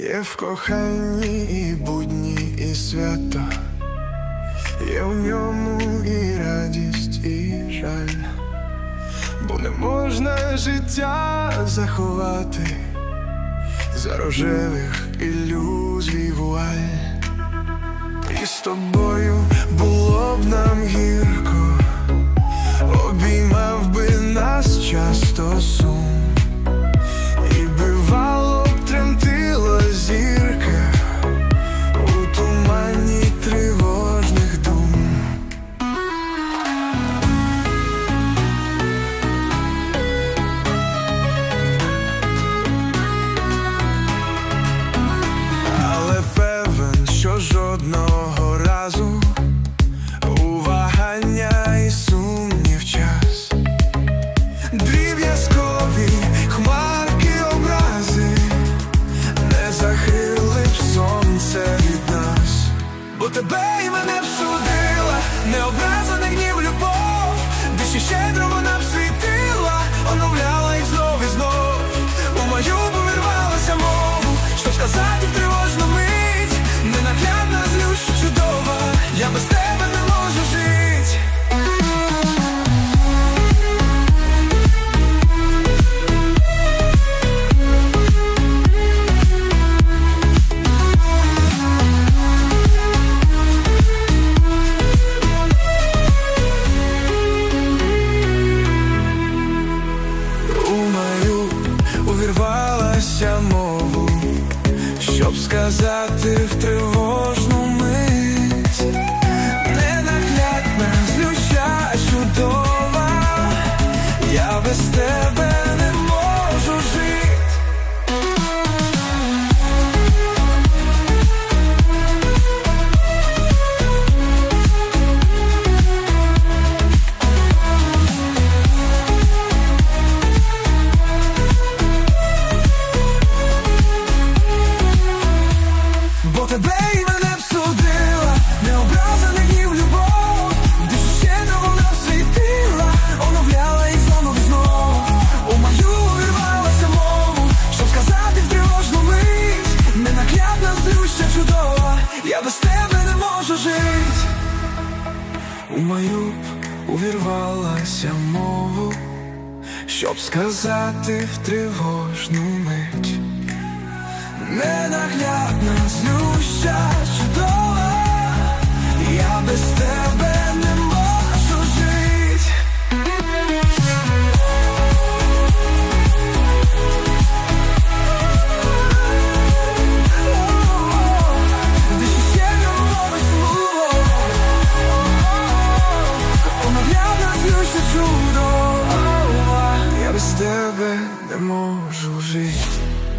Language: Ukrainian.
Є в коханні і будні, і свято, є в ньому і радість, і жаль, бо не можна життя заховати за рожевих ілюзій вуаль. І з тобою було б нам гірко, обіймав би нас часто сум. Тебе і мене всудила, не образа, не гнів, любов, де ще щедро сказати в тривожну мить, ненаглядна, злюща, чудова, я без тебе У мою б увірвалася мову, щоб сказати в тривожну мить. Ненаглядна, злюща, чудова, тебе не можу жить.